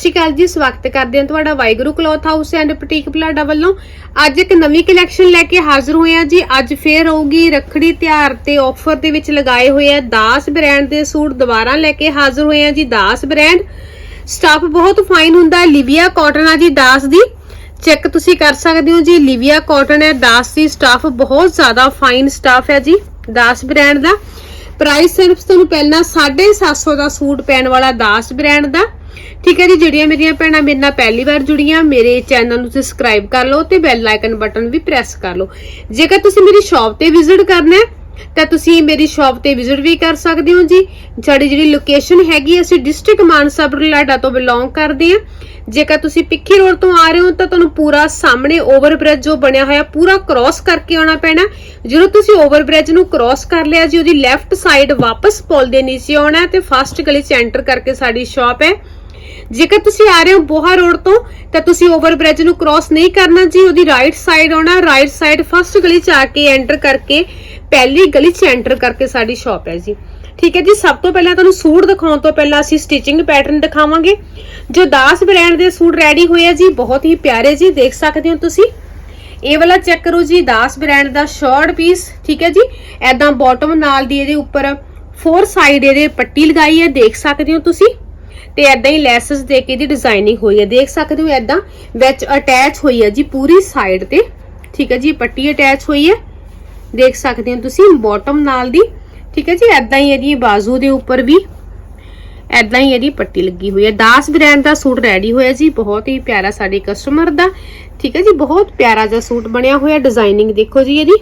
ਸਤਿ ਸ਼੍ਰੀ ਅਕਾਲ ਜੀ, ਸਵਾਗਤ ਕਰਦੇ ਹਾਂ ਤੁਹਾਡਾ Waheguru cloth house and boutique Palada ਵੱਲੋਂ। ਅੱਜ ਇੱਕ ਨਵੀਂ ਕਲੈਕਸ਼ਨ ਲੈ ਕੇ ਹਾਜ਼ਰ ਹੋਏ ਹਾਂ ਜੀ। ਅੱਜ ਫੇਰ ਹੋਊਗੀ ਰੱਖੜੀ ਤਿਉਹਾਰ ਤੇ ਆਫਰ ਦੇ ਵਿੱਚ ਲਗਾਏ ਹੋਏ ਆ ਦਾਸ ਬ੍ਰਾਂਡ ਦੇ ਸੂਟ। ਦੁਬਾਰਾ ਲੈ ਕੇ ਹਾਜ਼ਰ ਹੋਏ ਹਾਂ ਜੀ ਦਾਸ ਬ੍ਰਾਂਡ। ਸਟਾਫ ਬਹੁਤ ਫਾਈਨ ਹੁੰਦਾ ਲਿਵੀਆ ਕਾਟਨ ਆ ਜੀ ਦਾਸ ਦੀ। ਚੈੱਕ ਤੁਸੀਂ ਕਰ ਸਕਦੇ ਹੋ ਜੀ, ਲਿਵੀਆ ਕਾਟਨ ਹੈ, ਦਾਸ ਦੀ ਸਟਾਫ ਬਹੁਤ ਜ਼ਿਆਦਾ ਫਾਈਨ ਸਟਾਫ ਹੈ ਜੀ, ਦਾਸ ਬ੍ਰਾਂਡ ਦਾ। ਪ੍ਰਾਈਸ ਸਿਰਫ ਤੁਹਾਨੂੰ ਪਹਿਲਾਂ 750 ਦਾ ਸੂਟ ਪੈਣ ਵਾਲਾ ਦਾਸ ਬ੍ਰਾਂਡ ਦਾ। ਠੀਕ ਹੈ ਜੀ, ਜਿਹੜੀਆਂ ਮੇਰੀਆਂ ਭੈਣਾਂ ਮੇਰੇ ਨਾਲ ਪਹਿਲੀ ਵਾਰ ਜੁੜੀਆਂ, ਮੇਰੇ ਚੈਨਲ ਨੂੰ ਸਬਸਕ੍ਰਾਈਬ ਕਰ ਲਓ ਤੇ ਬੈਲ ਆਈਕਨ ਬਟਨ ਵੀ ਪ੍ਰੈਸ ਕਰ ਲਓ। ਜੇਕਰ ਤੁਸੀਂ ਮੇਰੀ ਸ਼ਾਪ ਤੇ ਵਿਜ਼ਿਟ ਕਰਨਾ ਹੈ, ਤਾਂ ਤੁਸੀਂ ਮੇਰੀ ਸ਼ਾਪ ਤੇ ਵਿਜ਼ਿਟ ਵੀ ਕਰ ਸਕਦੇ ਹੋ ਜੀ। ਸਾਡੀ ਜਿਹੜੀ ਲੋਕੇਸ਼ਨ ਹੈਗੀ ਅਸੀਂ ਡਿਸਟ੍ਰਿਕਟ ਮਾਨਸਾ ਬਰਲਾਡਾ ਤੋਂ ਬਿਲੋਂਗ ਕਰਦੇ ਹਾਂ। ਜੇਕਰ ਤੁਸੀਂ ਪਿੱਖੀ ਰੋਡ ਤੋਂ ਆ ਰਹੇ ਹੋ, ਤਾਂ ਤੁਹਾਨੂੰ ਪੂਰਾ ਸਾਹਮਣੇ ਓਵਰਬ੍ਰਿਜ ਜੋ ਬਣਿਆ ਹੋਇਆ, ਪੂਰਾ ਕ੍ਰਾਸ ਕਰਕੇ ਆਉਣਾ ਪੈਣਾ। ਜਦੋਂ ਤੁਸੀਂ ਓਵਰਬ੍ਰਿਜ ਨੂੰ ਕ੍ਰਾਸ ਕਰ ਲਿਆ ਜੀ, ਉਹਦੀ ਲੈਫਟ ਸਾਈਡ ਵਾਪਸ ਪੁਲ ਦੇ ਨੀਚੇ ਆਉਣਾ ਹੈ ਤੇ ਫਸਟ ਗਲੀ ਚ ਐਂਟਰ ਕਰਕੇ ਸਾਡੀ ਸ਼ਾਪ ਹੈ। ਜੇਕਰ ਤੁਸੀਂ ਆ ਰਹੇ ਹੋ ਬੋਹਾ ਰੋਡ ਤੋਂ, ਤਾਂ ਤੁਸੀਂ ਓਵਰਬ੍ਰਿਜ ਨੂੰ ਕ੍ਰਾਸ ਨਹੀਂ ਕਰਨਾ ਜੀ, ਉਹਦੀ ਰਾਈਟ ਸਾਈਡ ਆਉਣਾ ਰਾਈਟ ਸਾਈਡ ਫਸਟ ਗਲੀ ਚ ਆ ਕੇ ਐਂਟਰ ਕਰਕੇ, ਪਹਿਲੀ ਗਲੀ ਚ ਐਂਟਰ ਕਰਕੇ ਸਾਡੀ ਸ਼ਾਪ ਹੈ ਜੀ। ਠੀਕ ਹੈ ਜੀ, ਸਭ ਤੋਂ ਪਹਿਲਾਂ ਤੁਹਾਨੂੰ ਸੂਟ ਦਿਖਾਉਣ ਤੋਂ ਪਹਿਲਾਂ ਅਸੀਂ ਸਟਿਚਿੰਗ ਪੈਟਰਨ ਦਿਖਾਵਾਂਗੇ। ਜੋ ਦਾਸ ਬ੍ਰਾਂਡ ਦੇ ਸੂਟ ਰੈਡੀ ਹੋਏ ਆ ਜੀ, ਬਹੁਤ ਹੀ ਪਿਆਰੇ ਜੀ, ਦੇਖ ਸਕਦੇ ਹੋ ਤੁਸੀਂ। ਇਹ ਵਾਲਾ ਚੈੱਕ ਕਰੋ ਜੀ, ਦਾਸ ਬ੍ਰਾਂਡ ਦਾ ਸ਼ਾਰਟ ਪੀਸ ਠੀਕ ਹੈ ਜੀ। ਐਦਾਂ ਬਾਟਮ ਨਾਲ ਦੀ ਇਹਦੇ ਉੱਪਰ ਫੋਰ ਸਾਈਡ ਇਹਦੇ ਪੱਟੀ ਲਗਾਈ ਹੈ, ਦੇਖ ਸਕਦੇ ਹੋ ਤੁਸੀਂ। ਤੇ ਐਦਾਂ ਹੀ ਲੈਸਸ ਦੇ ਕੇ ਇਹਦੀ ਡਿਜ਼ਾਈਨਿੰਗ ਹੋਈ ਹੈ। ਦੇਖ ਸਕਦੇ ਹੋ ਐਦਾਂ ਵਿੱਚ ਅਟੈਚ ਹੋਈ ਹੈ ਜੀ ਪੂਰੀ ਸਾਈਡ ਤੇ। ਠੀਕ ਹੈ ਜੀ ਪੱਟੀ ਅਟੈਚ ਹੋਈ ਹੈ। ਦੇਖ ਸਕਦੇ ਹੋ ਤੁਸੀਂ ਬਾਟਮ ਨਾਲ ਦੀ। ਠੀਕ ਹੈ ਜੀ ਐਦਾਂ ਹੀ ਇਹਦੀ ਬਾਜ਼ੂ ਦੇ ਉੱਪਰ ਵੀ ਐਦਾਂ ਹੀ ਇਹਦੀ ਪੱਟੀ ਲੱਗੀ ਹੋਈ ਹੈ। ਦਾਸ ਬ੍ਰਾਂਡ ਦਾ ਸੂਟ ਰੈਡੀ ਹੋਇਆ ਜੀ, ਬਹੁਤ ਹੀ ਪਿਆਰਾ ਸਾਡੇ ਕਸਟਮਰ ਦਾ। ਠੀਕ ਹੈ ਜੀ, ਬਹੁਤ ਪਿਆਰਾ ਜਿਹਾ ਸੂਟ ਬਣਿਆ ਹੋਇਆ ਡਿਜ਼ਾਈਨਿੰਗ ਦੇਖੋ ਜੀ ਇਹਦੀ।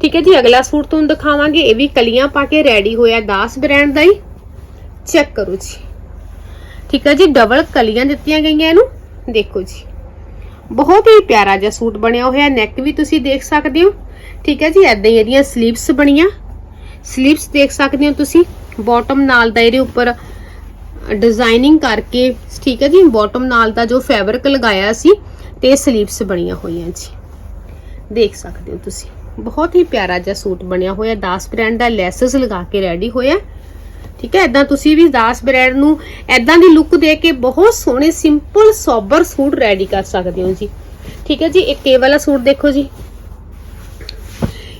ਠੀਕ ਹੈ ਜੀ, ਅਗਲਾ ਸੂਟ ਤੁਹਾਨੂੰ ਦਿਖਾਵਾਂਗੇ, ਇਹ ਵੀ ਕਲੀਆਂ ਪਾ ਕੇ ਰੈਡੀ ਹੋਇਆ ਦਾਸ ਬ੍ਰਾਂਡ ਦਾ ਹੀ। ਚੈੱਕ ਕਰੋ ਜੀ। ਠੀਕ ਹੈ ਜੀ ਡਬਲ ਕਲੀਆਂ ਦਿੱਤੀਆਂ ਗਈਆਂ ਇਹਨੂੰ। ਦੇਖੋ ਜੀ, ਬਹੁਤ ਹੀ ਪਿਆਰਾ ਜਿਹਾ ਸੂਟ ਬਣਿਆ ਹੋਇਆ ਨੈਕ ਵੀ ਤੁਸੀਂ ਦੇਖ ਸਕਦੇ ਹੋ। ਠੀਕ ਹੈ ਜੀ ਐਦਾਂ ਹੀ ਇਹਦੀਆਂ ਸਲੀਵਸ ਬਣੀਆਂ। ਸਲੀਵਸ ਦੇਖ ਸਕਦੇ ਹੋ ਤੁਸੀਂ ਬਾਟਮ ਨਾਲ ਦਾ ਇਹਦੇ ਉੱਪਰ ਡਿਜ਼ਾਈਨਿੰਗ ਕਰਕੇ, ਠੀਕ ਹੈ ਜੀ ਬਾਟਮ ਨਾਲ ਦਾ ਜੋ ਫੈਬਰਿਕ ਲਗਾਇਆ ਸੀ, ਤੇ ਸਲੀਵਸ ਬਣੀਆਂ ਹੋਈਆਂ ਜੀ। ਦੇਖ ਸਕਦੇ ਹੋ ਤੁਸੀਂ, ਬਹੁਤ ਹੀ ਪਿਆਰਾ ਜਿਹਾ ਸੂਟ ਬਣਿਆ ਹੋਇਆ, ਦਾਸ ਬ੍ਰਾਂਡ ਦਾ ਲੈਸਸ ਲਗਾ ਕੇ ਰੈਡੀ ਹੋਇਆ। ਠੀਕ ਹੈ? ਇਦਾਂ ਤੁਸੀਂ ਵੀ ਦਾਸ ਬ੍ਰੈਂਡ ਨੂੰ ਇਦਾਂ ਦੀ ਲੁੱਕ ਦੇ ਕੇ ਬਹੁਤ ਸੋਹਣੇ ਸਿੰਪਲ ਸੋਬਰ ਸੂਟ ਰੈਡੀ ਕਰ ਸਕਦੇ ਹੋ ਜੀ। ਠੀਕ ਹੈ ਜੀ? ਇੱਕ ਇਹ ਵਾਲਾ ਸੂਟ ਦੇਖੋ ਜੀ।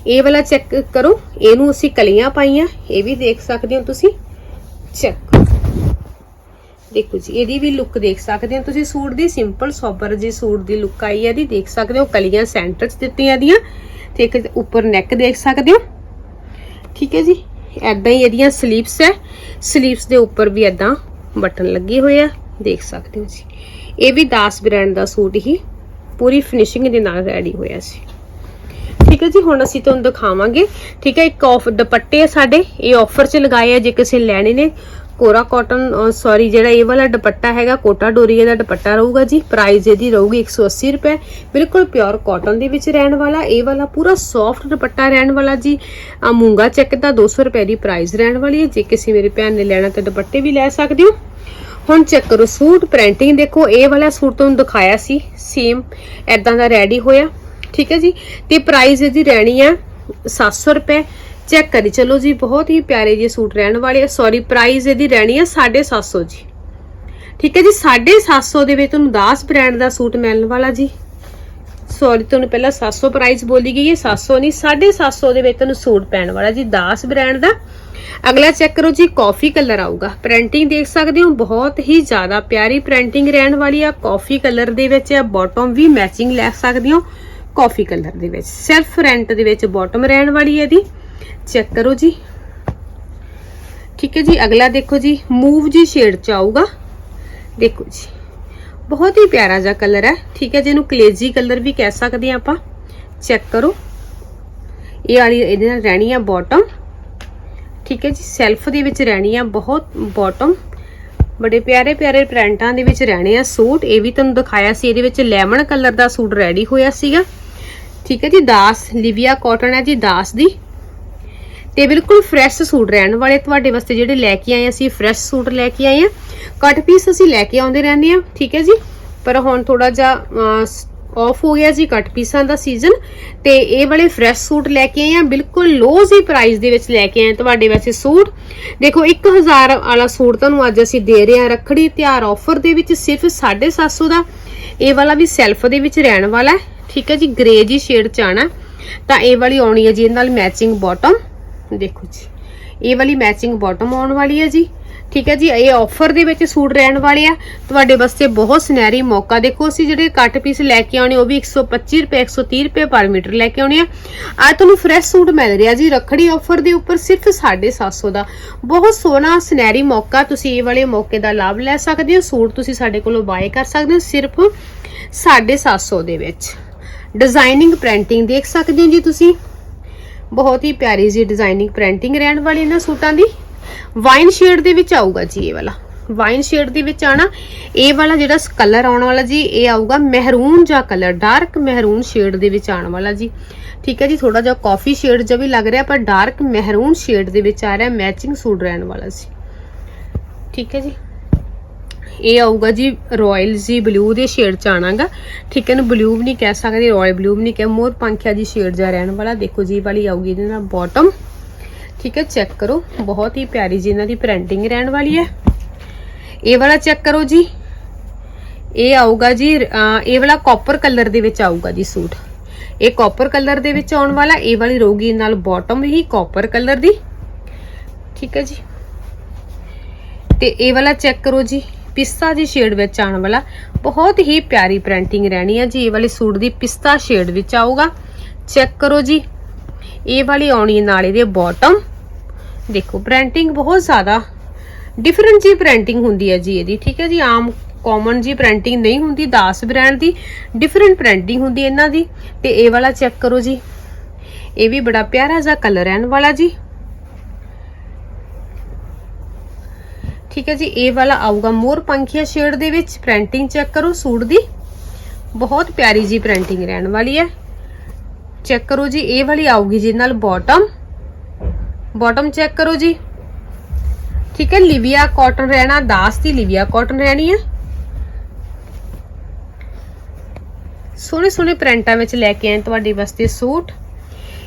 ਇਹ ਵਾਲਾ ਚੈੱਕ ਕਰੋ। ਇਹਨੂੰ ਅਸੀਂ ਕਲੀਆਂ ਪਾਈਆਂ। ਇਹ ਵੀ ਦੇਖ ਸਕਦੇ ਹੋ ਤੁਸੀਂ। ਚੈੱਕ ਦੇਖੋ ਜੀ, ਇਹਦੀ ਵੀ ਲੁੱਕ ਦੇਖ ਸਕਦੇ ਹੋ ਤੁਸੀਂ। ਸੂਟ ਦੀ ਸਿੰਪਲ ਸੋਬਰ ਜੀ ਸੂਟ ਦੀ ਲੁੱਕ ਆਈ ਹੈ ਇਹਦੀ। ਦੇਖ ਸਕਦੇ ਹੋ, ਕਲੀਆਂ ਸੈਂਟਰ 'ਚ ਦਿੱਤੀਆਂ ਦੀਆਂ ਤੇ ਇੱਕ ਉੱਪਰ ਨੈਕ ਦੇਖ ਸਕਦੇ ਹੋ। ਠੀਕ ਹੈ ਜੀ? ਐਦਾਂ ਹੀ ਇਹਦੀਆਂ ਸਲੀਵਸ ਹੈ। ਸਲੀਵਸ ਦੇ ਉੱਪਰ ਵੀ ਐਦਾਂ ਬਟਨ ਲੱਗੇ ਹੋਏ ਆ। ਦੇਖ ਸਕਦੇ ਹੋ ਜੀ ਇਹ ਵੀ ਦਾਸ ਬ੍ਰਾਂਡ ਦਾ ਸੂਟ ਹੀ। ਪੂਰੀ ਫਿਨਿਸ਼ਿੰਗ ਦੇ ਨਾਲ ਰੈਡੀ ਹੋਇਆ ਸੀ। ਠੀਕ ਹੈ ਜੀ, ਹੁਣ ਅਸੀਂ ਤੁਹਾਨੂੰ ਦਿਖਾਵਾਂਗੇ। ਠੀਕ ਹੈ, ਇੱਕ ਆਫ ਦੁਪੱਟੇ ਆ ਸਾਡੇ। ਇਹ ਆਫਰ 'ਚ ਲਗਾਏ ਆ, ਜੇ ਕਿਸੇ ਲੈਣੇ ਨੇ। ਕੋਰਾ ਕਾਟਨ ਸੌਰੀ ਜਿਹੜਾ ਇਹ ਵਾਲਾ ਦੁਪੱਟਾ ਹੈਗਾ, ਕੋਟਾ ਡੋਰੀਏ ਦਾ ਦੁਪੱਟਾ ਰਹੂਗਾ ਜੀ। ਪ੍ਰਾਈਸ ਇਹਦੀ ਰਹੂਗੀ 180 ਰੁਪਏ। ਬਿਲਕੁਲ ਪਿਓਰ ਕਾਟਨ ਦੇ ਵਿੱਚ ਰਹਿਣ ਵਾਲਾ, ਇਹ ਵਾਲਾ ਪੂਰਾ ਸੌਫਟ ਦੁਪੱਟਾ ਰਹਿਣ ਵਾਲਾ ਜੀ। ਮੂੰਗਾ ਚੈੱਕ ਦਾ 200 ਰੁਪਏ ਦੀ ਪ੍ਰਾਈਸ ਰਹਿਣ ਵਾਲੀ ਹੈ। ਜੇ ਕਿਸੇ ਮੇਰੇ ਭੈਣ ਨੇ ਲੈਣਾ ਤਾਂ ਦੁਪੱਟੇ ਵੀ ਲੈ ਸਕਦੇ ਹੋ। ਹੁਣ ਚੈੱਕ ਕਰੋ ਸੂਟ ਪ੍ਰਿੰਟਿੰਗ ਦੇਖੋ, ਇਹ ਵਾਲਾ ਸੂਟ ਤੁਹਾਨੂੰ ਦਿਖਾਇਆ ਸੀ ਸੇਮ ਐਦਾਂ ਦਾ ਰੈਡੀ ਹੋਇਆ। ਠੀਕ ਹੈ ਜੀ? ਤੇ ਪ੍ਰਾਈਸ ਇਹਦੀ ਰਹਿਣੀ ਆ 700 ਰੁਪਏ। ਚੈੱਕ ਕਰੀ। ਚਲੋ ਜੀ, ਬਹੁਤ ਹੀ ਪਿਆਰੇ ਜੇ ਸੂਟ ਰਹਿਣ ਵਾਲੇ ਆ। ਸੌਰੀ ਪ੍ਰਾਈਸ ਇਹਦੀ ਰਹਿਣੀ ਆ 750 ਜੀ। ਠੀਕ ਹੈ ਜੀ 750 ਦੇ ਵਿੱਚ ਤੁਹਾਨੂੰ 10 ਬ੍ਰਾਂਡ ਦਾ ਸੂਟ ਮਿਲਣ ਵਾਲਾ ਜੀ। ਸੌਰੀ ਤੁਹਾਨੂੰ ਪਹਿਲਾਂ 700 ਪ੍ਰਾਈਸ ਬੋਲੀ ਗਈ ਹੈ 700 ਨਹੀਂ 750 ਦੇ ਵਿੱਚ ਤੁਹਾਨੂੰ ਸੂਟ ਪੈਣ ਵਾਲਾ ਜੀ 10 ਬ੍ਰਾਂਡ ਦਾ। ਅਗਲਾ ਚੈੱਕ ਕਰੋ ਜੀ ਕਾਫੀ ਕਲਰ ਆਊਗਾ। ਪ੍ਰਿੰਟਿੰਗ ਦੇਖ ਸਕਦੇ ਹੋ, ਬਹੁਤ ਹੀ ਜ਼ਿਆਦਾ ਪਿਆਰੀ ਪ੍ਰਿੰਟਿੰਗ ਰਹਿਣ ਵਾਲੀ ਆ। ਕਾਫੀ ਕਲਰ ਦੇ ਵਿੱਚ ਆ ਬਾਟਮ ਵੀ ਮੈਚਿੰਗ ਲੈ ਸਕਦੇ ਹੋ ਕਾਫੀ ਕਲਰ ਦੇ ਵਿੱਚ। ਸੈਲਫ ਰੈਂਟ ਦੇ ਵਿੱਚ ਬਾਟਮ ਰਹਿਣ ਵਾਲੀ ਹੈ ਇਹਦੀ। ਚੈੱਕ ਕਰੋ ਜੀ। ਠੀਕ ਹੈ ਜੀ, ਅਗਲਾ ਦੇਖੋ ਜੀ, ਮੂਵ ਜੀ ਸ਼ੇਡ ਚ ਆਊਗਾ। ਦੇਖੋ ਜੀ, ਬਹੁਤ ਹੀ ਪਿਆਰਾ ਜਿਹਾ ਕਲਰ ਹੈ। ਠੀਕ ਹੈ ਜਿਹਨੂੰ ਕਲੇਜੀ ਕਲਰ ਵੀ ਕਹਿ ਸਕਦੇ ਆ ਆਪਾਂ। ਚੈੱਕ ਕਰੋ। ਇਹ ਵਾਲੀ ਇਹਦੇ ਨਾਲ ਰਹਿਣੀ ਆ ਬਾਟਮ ਠੀਕ ਹੈ ਜੀ ਸੈਲਫ ਦੇ ਵਿੱਚ ਰਹਿਣੀ ਆ ਬਹੁਤ ਬਾਟਮ ਬੜੇ ਪਿਆਰੇ ਪਿਆਰੇ ਪ੍ਰਿੰਟਾਂ ਦੇ ਵਿੱਚ ਰਹਿਣੇ ਆ ਸੂਟ। ਇਹ ਵੀ ਤੁਹਾਨੂੰ ਦਿਖਾਇਆ ਸੀ, ਇਹਦੇ ਵਿੱਚ ਲੈਮਨ ਕਲਰ ਦਾ ਸੂਟ ਰੈਡੀ ਹੋਇਆ ਸੀਗਾ। ਠੀਕ ਹੈ ਜੀ, ਦਾਸ, ਲਿਵੀਆ ਕਾਟਨ ਹੈ ਜੀ, ਦਾਸ ਦੀ। ਤੇ ਬਿਲਕੁਲ ਫਰੈਸ਼ ਸੂਟ ਰਹਿਣ ਵਾਲੇ ਤੁਹਾਡੇ ਵਾਸਤੇ ਜਿਹੜੇ ਲੈ ਕੇ ਆਏ ਅਸੀਂ ਫਰੈਸ਼ ਸੂਟ ਲੈ ਕੇ ਆਏ ਆ। ਕੱਟ ਪੀਸ ਅਸੀਂ ਲੈ ਕੇ ਆਉਂਦੇ ਰਹਿੰਦੇ ਆ, ਠੀਕ ਹੈ ਜੀ? ਪਰ ਹੁਣ ਥੋੜਾ ਜਿਹਾ ਆਫ ਹੋ ਗਿਆ ਜੀ ਕੱਟ ਪੀਸਾਂ ਦਾ ਸੀਜ਼ਨ ਤੇ ਇਹ ਵਾਲੇ ਫਰੈਸ਼ ਸੂਟ ਲੈ ਕੇ ਆਏ ਆ, ਬਿਲਕੁਲ ਲੋ ਜੀ ਪ੍ਰਾਈਸ ਦੇ ਵਿੱਚ ਲੈ ਕੇ ਆਏ ਤੁਹਾਡੇ ਵਾਸਤੇ ਸੂਟ। ਦੇਖੋ 1000 ਵਾਲਾ ਸੂਟ ਤੁਹਾਨੂੰ ਅੱਜ ਅਸੀਂ ਦੇ ਰਹੇ ਹਾਂ ਰੱਖੜੀ ਤਿਉਹਾਰ ਆਫਰ ਦੇ ਵਿੱਚ ਸਿਰਫ 750 ਦਾ। ਇਹ ਵਾਲਾ ਵੀ ਸੈਲਫ ਦੇ ਵਿੱਚ ਰਹਿਣ ਵਾਲਾ ਠੀਕ ਹੈ ਜੀ? ਗ੍ਰੇ ਜੀ ਸ਼ੇਡ ਚ ਆਣਾ ਤਾਂ ਇਹ ਵਾਲੀ ਆਉਣੀ ਹੈ ਜੀ, ਇਹਦੇ ਨਾਲ ਮੈਚਿੰਗ ਬਾਟਮ ਦੇਖੋ ਜੀ। ਇਹ ਵਾਲੀ ਮੈਚਿੰਗ ਬਾਟਮ ਆਉਣ ਵਾਲੀ ਹੈ ਜੀ। ਠੀਕ ਹੈ ਜੀ, ਇਹ ਆਫਰ ਦੇ ਵਿੱਚ ਸੂਟ ਰਹਿਣ ਵਾਲੇ ਆ। ਤੁਹਾਡੇ ਵਾਸਤੇ ਬਹੁਤ ਸੁਨਹਿਰੀ ਮੌਕਾ। ਦੇਖੋ, ਅਸੀਂ ਜਿਹੜੇ ਕੱਟ ਪੀਸ ਲੈ ਕੇ ਆਉਣੇ, ਉਹ ਵੀ 125 ਰੁਪਏ 130 ਰੁਪਏ ਪਰ ਮੀਟਰ ਲੈ ਕੇ ਆਉਣੇ ਆ। ਅੱਜ ਤੁਹਾਨੂੰ ਫਰੈਸ਼ ਸੂਟ ਮਿਲ ਰਿਹਾ ਜੀ। ਰੱਖੜੀ ਆਫਰ ਦੇ ਉੱਪਰ ਸਿਰਫ 750 ਦਾ। ਬਹੁਤ ਸੋਹਣਾ, ਸੁਨਹਿਰੀ ਮੌਕਾ। ਤੁਸੀਂ ਇਹ ਵਾਲੇ ਮੌਕੇ ਦਾ ਲਾਭ ਲੈ ਸਕਦੇ ਹੋ। ਸੂਟ ਤੁਸੀਂ ਸਾਡੇ ਕੋਲੋਂ ਬਾਏ ਕਰ ਸਕਦੇ ਹੋ ਸਿਰਫ 750 ਦੇ ਵਿੱਚ। ਡਿਜ਼ਾਈਨਿੰਗ ਪ੍ਰਿੰਟਿੰਗ ਦੇਖ ਸਕਦੇ ਹੋ ਜੀ ਤੁਸੀਂ। ਬਹੁਤ ਹੀ ਪਿਆਰੀ ਜੀ ਡਿਜ਼ਾਈਨਿੰਗ ਪ੍ਰਿੰਟਿੰਗ ਰਹਿਣ ਵਾਲੀ ਇਹਨਾਂ ਸੂਟਾਂ ਦੀ। ਵਾਈਨ ਸ਼ੇਡ ਦੇ ਵਿੱਚ ਆਊਗਾ ਜੀ ਇਹ ਵਾਲਾ। ਵਾਈਨ ਸ਼ੇਡ ਦੇ ਵਿੱਚ ਆਣਾ, ਇਹ ਵਾਲਾ ਜਿਹੜਾ ਕਲਰ ਆਉਣ ਵਾਲਾ ਜੀ, ਇਹ ਆਊਗਾ ਮਹਿਰੂਨ ਜਾਂ ਕਲਰ ਡਾਰਕ ਮਹਿਰੂਨ ਸ਼ੇਡ ਦੇ ਵਿੱਚ ਆਉਣ ਵਾਲਾ ਜੀ। ਠੀਕ ਹੈ ਜੀ ਥੋੜਾ ਜਿਹਾ ਕਾਫੀ ਸ਼ੇਡ ਜਿਹਾ ਵੀ ਲੱਗ ਰਿਹਾ, ਪਰ ਡਾਰਕ ਮਹਿਰੂਨ ਸ਼ੇਡ ਦੇ ਵਿੱਚ ਆ ਰਿਹਾ ਮੈਚਿੰਗ ਸੂਟ ਰਹਿਣ ਵਾਲਾ ਸੀ ਠੀਕ ਹੈ ਜੀ। ਇਹ ਆਊਗਾ ਜੀ ਰਾਇਲ ਜੀ ਬਲੂ ਦੇ ਸ਼ੇਡ ਚ ਆਣਾਗਾ। ਠੀਕ ਹੈ ਨਾ ਬਲੂ ਵੀ ਨਹੀਂ ਕਹਿ ਸਕਦੇ ਰਾਇਲ ਬਲੂ ਵੀ ਨਹੀਂ ਕਹਿ। ਮੋਰ ਪੰਖਿਆ ਜੀ ਸ਼ੇਡ ਜਾ ਰਹਿਣ ਵਾਲਾ, ਦੇਖੋ ਜੀ ਇਹ ਵਾਲੀ ਆਊਗੀ ਇਹਦੇ ਨਾਲ ਬਾਟਮ ਠੀਕ ਹੈ ਚੈੱਕ ਕਰੋ, ਬਹੁਤ ਹੀ ਪਿਆਰੀ ਜੀ ਇਹਨਾਂ ਦੀ ਪ੍ਰਿੰਟਿੰਗ ਰਹਿਣ ਵਾਲੀ ਹੈ। ਇਹ ਵਾਲਾ ਚੈੱਕ ਕਰੋ ਜੀ। ਇਹ ਆਊਗਾ ਜੀ ਇਹ ਵਾਲਾ ਕਾਪਰ ਕਲਰ ਦੇ ਵਿੱਚ ਆਊਗਾ ਜੀ ਸੂਟ। ਇਹ ਕਾਪਰ ਕਲਰ ਦੇ ਵਿੱਚ ਆਉਣ ਵਾਲਾ, ਇਹ ਵਾਲੀ ਰਹੂਗੀ ਨਾਲ ਬਾਟਮ ਹੀ ਕਾਪਰ ਕਲਰ ਦੀ। ਠੀਕ ਹੈ ਜੀ। ਤੇ ਇਹ ਵਾਲਾ ਚੈੱਕ ਕਰੋ ਜੀ। ਪਿਸਤਾ ਜੀ ਸ਼ੇਡ ਵਿੱਚ ਆਉਣ ਵਾਲਾ ਬਹੁਤ ਹੀ ਪਿਆਰੀ ਪ੍ਰਿੰਟਿੰਗ ਰਹਿਣੀ ਹੈ ਜੀ। ਇਹ ਵਾਲੀ ਸੂਟ ਦੀ ਪਿਸਤਾ ਸ਼ੇਡ ਵਿੱਚ ਆਊਗਾ। ਚੈੱਕ ਕਰੋ ਜੀ। ਇਹ ਵਾਲੀ ਆਉਣੀ ਨਾਲ ਇਹਦੇ ਬਾਟਮ ਦੇਖੋ ਪ੍ਰਿੰਟਿੰਗ ਬਹੁਤ ਜ਼ਿਆਦਾ ਡਿਫਰੈਂਟ ਜੀ ਪ੍ਰਿੰਟਿੰਗ ਹੁੰਦੀ ਹੈ ਜੀ ਇਹਦੀ, ਠੀਕ ਹੈ ਜੀ? ਆਮ ਕਾਮਨ ਜੀ ਪ੍ਰਿੰਟਿੰਗ ਨਹੀਂ ਹੁੰਦੀ, ਦਾਸ ਬ੍ਰਾਂਡ ਦੀ ਡਿਫਰੈਂਟ ਪ੍ਰਿੰਟਿੰਗ ਹੁੰਦੀ ਇਹਨਾਂ ਦੀ। ਤੇ ਇਹ ਵਾਲਾ ਚੈੱਕ ਕਰੋ ਜੀ। ਇਹ ਵੀ ਬੜਾ ਪਿਆਰਾ ਜਿਹਾ ਕਲਰ ਰਹਿਣ ਵਾਲਾ ਜੀ। ਠੀਕ ਹੈ ਜੀ, ਇਹ ਵਾਲਾ ਆਊਗਾ ਮੋਰ ਪੰਖੀਆ ਸ਼ੇਡ ਦੇ ਵਿੱਚ। ਪ੍ਰਿੰਟਿੰਗ ਚੈੱਕ ਕਰੋ ਸੂਟ ਦੀ। ਬਹੁਤ ਪਿਆਰੀ ਜੀ ਪ੍ਰਿੰਟਿੰਗ ਰਹਿਣ ਵਾਲੀ ਹੈ। ਚੈੱਕ ਕਰੋ ਜੀ, ਇਹ ਵਾਲੀ ਆਊਗੀ ਜਿਹਦੇ ਨਾਲ ਬਾਟਮ ਬਾਟਮ ਚੈੱਕ ਕਰੋ ਜੀ। ਠੀਕ ਹੈ ਲਿਵੀਆ ਕਾਟਨ ਰਹਿਣਾ, ਦਾਸ ਦੀ ਲਿਵੀਆ ਕਾਟਨ ਰਹਿਣੀ ਹੈ। ਸੋਹਣੇ ਸੋਹਣੇ ਪ੍ਰਿੰਟਾਂ ਵਿੱਚ ਲੈ ਕੇ ਆਏ ਤੁਹਾਡੇ ਵਾਸਤੇ ਸੂਟ।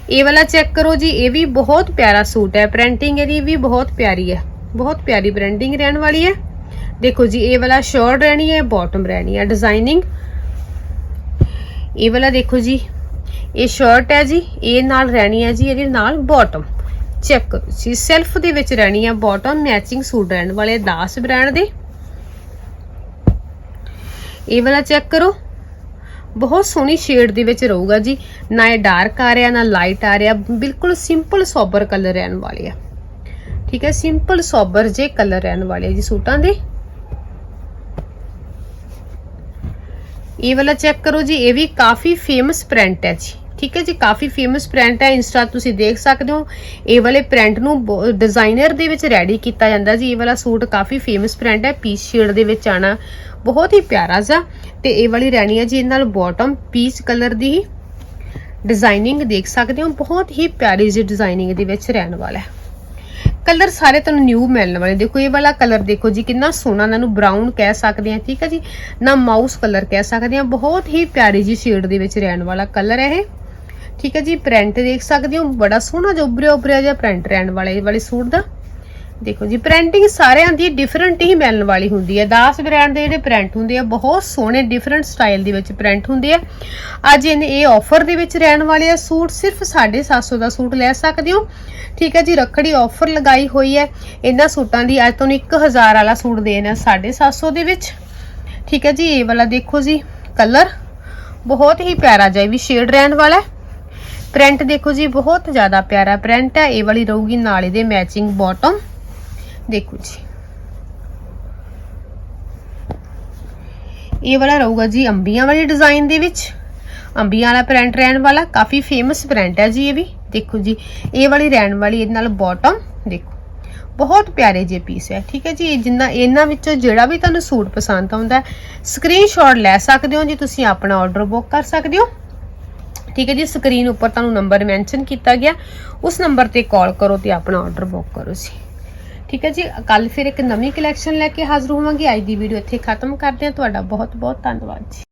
ਇਹ ਵਾਲਾ ਚੈੱਕ ਕਰੋ ਜੀ, ਇਹ ਵੀ ਬਹੁਤ ਪਿਆਰਾ ਸੂਟ ਹੈ। ਪ੍ਰਿੰਟਿੰਗ ਇਹਦੀ ਵੀ ਬਹੁਤ ਪਿਆਰੀ ਹੈ। ਬਹੁਤ ਪਿਆਰੀ ਪ੍ਰਿੰਟਿੰਗ ਰਹਿਣ ਵਾਲੀ ਹੈ। ਦੇਖੋ ਜੀ, ਇਹ ਵਾਲਾ ਸ਼ਰਟ ਰਹਿਣੀ ਹੈ ਬਾਟਮ ਰਹਿਣੀ ਹੈ ਡਿਜ਼ਾਈਨਿੰਗ ਇਹ ਵਾਲਾ ਦੇਖੋ ਜੀ, ਇਹ ਸ਼ਰਟ ਹੈ ਜੀ, ਇਹ ਨਾਲ ਰਹਿਣੀ ਹੈ ਜੀ, ਇਹਦੇ ਨਾਲ ਬਾਟਮ ਚੈੱਕ ਕਰੋ ਜੀ ਸੈਲਫ ਦੇ ਵਿੱਚ ਰਹਿਣੀ ਹੈ ਬਾਟਮ ਮੈਚਿੰਗ ਸੂਟ ਰਹਿਣ ਵਾਲੇ ਦਾਸ ਬ੍ਰਾਂਡ ਦੇ। ਇਹ ਵਾਲਾ ਚੈੱਕ ਕਰੋ। ਬਹੁਤ ਸੋਹਣੀ ਸ਼ੇਡ ਦੇ ਵਿੱਚ ਰਹੂਗਾ ਜੀ, ਨਾ ਇਹ ਡਾਰਕ ਆ ਰਿਹਾ, ਨਾ ਲਾਈਟ ਆ ਰਿਹਾ, ਬਿਲਕੁਲ ਸਿੰਪਲ ਸੋਬਰ ਕਲਰ ਰਹਿਣ ਵਾਲੇ ਆ। ਠੀਕ ਹੈ ਸਿੰਪਲ ਸੋਬਰ ਜੇ ਕਲਰ ਰਹਿਣ ਵਾਲੇ ਜੀ ਸੂਟਾਂ ਦੇ। ਇਹ ਵਾਲਾ ਚੈੱਕ ਕਰੋ ਜੀ, ਇਹ ਵੀ ਕਾਫੀ ਫੇਮਸ ਪ੍ਰਿੰਟ ਹੈ ਜੀ। ਠੀਕ ਹੈ ਜੀ, ਕਾਫੀ ਫੇਮਸ ਪ੍ਰਿੰਟ ਹੈ, ਇੰਸਟਾ ਤੁਸੀਂ ਦੇਖ ਸਕਦੇ ਹੋ। ਇਹ ਵਾਲੇ ਪ੍ਰਿੰਟ ਨੂੰ ਡਿਜ਼ਾਈਨਰ ਦੇ ਵਿੱਚ ਰੈਡੀ ਕੀਤਾ ਜਾਂਦਾ ਜੀ। ਇਹ ਵਾਲਾ ਸੂਟ ਕਾਫੀ ਫੇਮਸ ਪ੍ਰਿੰਟ ਹੈ ਪੀਚ ਸ਼ੇਡ ਦੇ ਵਿੱਚ ਆਣਾ ਬਹੁਤ ਹੀ ਪਿਆਰਾ ਜਿਹਾ। ਤੇ ਇਹ ਵਾਲੀ ਰਹਿਣੀ ਹੈ ਜੀ, ਇਹਦੇ ਨਾਲ ਬਾਟਮ ਪੀਚ ਕਲਰ ਦੀ ਡਿਜ਼ਾਈਨਿੰਗ ਦੇਖ ਸਕਦੇ ਹੋ। ਬਹੁਤ ਹੀ ਪਿਆਰੀ ਜੀ ਡਿਜ਼ਾਈਨਿੰਗ ਦੇ ਵਿੱਚ ਰਹਿਣ ਵਾਲਾ ਹੈ। ਕਲਰ ਸਾਰੇ ਤੁਹਾਨੂੰ ਨਿਊ ਮਿਲਣ ਵਾਲੇ ਦੇਖੋ, ਇਹ ਵਾਲਾ ਕਲਰ ਦੇਖੋ ਜੀ, ਕਿੰਨਾ ਸੋਹਣਾ ਇਹਨਾਂ ਨੂੰ ਬਰਾਊਨ ਕਹਿ ਸਕਦੇ ਆ ਠੀਕ ਹੈ ਜੀ? ਨਾ ਮਾਊਸ ਕਲਰ ਕਹਿ ਸਕਦੇ ਆ ਬਹੁਤ ਹੀ ਪਿਆਰੀ ਜੀ ਸ਼ੇਡ ਦੇ ਵਿੱਚ ਰਹਿਣ ਵਾਲਾ ਕਲਰ ਹੈ ਇਹ। ਠੀਕ ਹੈ ਜੀ? ਪ੍ਰਿੰਟ ਦੇਖ ਸਕਦੇ ਹੋ। ਬੜਾ ਸੋਹਣਾ ਜਿਹਾ ਉਭਰਿਆ ਉਭਰਿਆ ਜਿਹਾ ਪ੍ਰਿੰਟ ਰਹਿਣ ਵਾਲਾ ਇਹ ਵਾਲੇ ਸੂਟ ਦਾ। ਦੇਖੋ ਜੀ ਪ੍ਰਿੰਟਿੰਗ ਸਾਰਿਆਂ ਦੀ ਡਿਫਰੈਂਟ ਹੀ ਮਿਲਣ ਵਾਲੀ ਹੁੰਦੀ ਹੈ। ਦਾਸ ਬ੍ਰਾਂਡ ਦੇ ਜਿਹੜੇ ਪ੍ਰਿੰਟ ਹੁੰਦੇ ਆ, ਬਹੁਤ ਸੋਹਣੇ ਡਿਫਰੈਂਟ ਸਟਾਈਲ ਦੇ ਵਿੱਚ ਪ੍ਰਿੰਟ ਹੁੰਦੇ ਆ। ਅੱਜ ਇਹਨੇ ਇਹ ਆਫਰ ਦੇ ਵਿੱਚ ਰਹਿਣ ਵਾਲੇ ਆ। ਸੂਟ ਸਿਰਫ 750 ਦਾ ਸੂਟ ਲੈ ਸਕਦੇ ਹੋ। ਠੀਕ ਹੈ ਜੀ, ਰੱਖੜੀ ਆਫਰ ਲਗਾਈ ਹੋਈ ਹੈ। ਇਹਨਾਂ ਸੂਟਾਂ ਦੀ ਅੱਜ ਤੁਹਾਨੂੰ 1000 ਵਾਲਾ ਸੂਟ ਦੇਣਾ 750 ਦੇ ਵਿੱਚ। ਠੀਕ ਹੈ ਜੀ, ਇਹ ਵਾਲਾ ਦੇਖੋ ਜੀ ਕਲਰ ਬਹੁਤ ਹੀ ਪਿਆਰਾ ਜਿਹਾ ਵੀ ਸ਼ੇਡ ਰਹਿਣ ਵਾਲਾ ਹੈ। ਪ੍ਰਿੰਟ ਦੇਖੋ ਜੀ, ਬਹੁਤ ਜ਼ਿਆਦਾ ਪਿਆਰਾ ਪ੍ਰਿੰਟ ਹੈ। ਇਹ ਵਾਲੀ ਰਹੂਗੀ ਨਾਲੇ ਦੇ ਮੈਚਿੰਗ ਬਾਟਮ ਦੇਖੋ ਜੀ ਇਹ ਵਾਲਾ ਰਹੂਗਾ ਜੀ ਅੰਬੀਆਂ ਵਾਲੇ ਡਿਜ਼ਾਈਨ ਦੇ ਵਿੱਚ। ਅੰਬੀਆਂ ਵਾਲਾ ਪ੍ਰਿੰਟ ਰਹਿਣ ਵਾਲਾ, ਕਾਫੀ ਫੇਮਸ ਪ੍ਰਿੰਟ ਹੈ ਜੀ ਇਹ ਵੀ। ਦੇਖੋ ਜੀ, ਇਹ ਵਾਲੀ ਰਹਿਣ ਵਾਲੀ, ਇਹਦੇ ਨਾਲ ਬਾਟਮ ਦੇਖੋ। ਬਹੁਤ ਪਿਆਰੇ ਜੇ ਪੀਸ ਹੈ, ਠੀਕ ਹੈ ਜੀ। ਇਹ ਜਿੰਨਾ, ਇਹਨਾਂ ਵਿੱਚੋਂ ਜਿਹੜਾ ਵੀ ਤੁਹਾਨੂੰ ਸੂਟ ਪਸੰਦ ਆਉਂਦਾ ਸਕਰੀਨਸ਼ਾਟ ਲੈ ਸਕਦੇ ਹੋ ਜੀ ਤੁਸੀਂ, ਆਪਣਾ ਆਰਡਰ ਬੁੱਕ ਕਰ ਸਕਦੇ ਹੋ। ਠੀਕ ਹੈ ਜੀ ਸਕਰੀਨ ਉੱਪਰ ਤੁਹਾਨੂੰ ਨੰਬਰ ਮੈਂਸ਼ਨ ਕੀਤਾ ਗਿਆ। ਉਸ ਨੰਬਰ ਤੇ ਕਾਲ ਕਰੋ ਤੇ ਆਪਣਾ ਆਰਡਰ ਬੁੱਕ ਕਰੋ ਜੀ। ਠੀਕ ਹੈ ਜੀ। ਕੱਲ ਫਿਰ ਇੱਕ ਨਵੀਂ ਕਲੈਕਸ਼ਨ ਲੈ ਕੇ ਹਾਜ਼ਰ ਹੋਵਾਂਗੇ। ਅੱਜ ਦੀ ਵੀਡੀਓ ਇੱਥੇ ਖਤਮ ਕਰਦੇ ਹਾਂ। ਤੁਹਾਡਾ ਬਹੁਤ ਬਹੁਤ ਧੰਨਵਾਦ ਜੀ।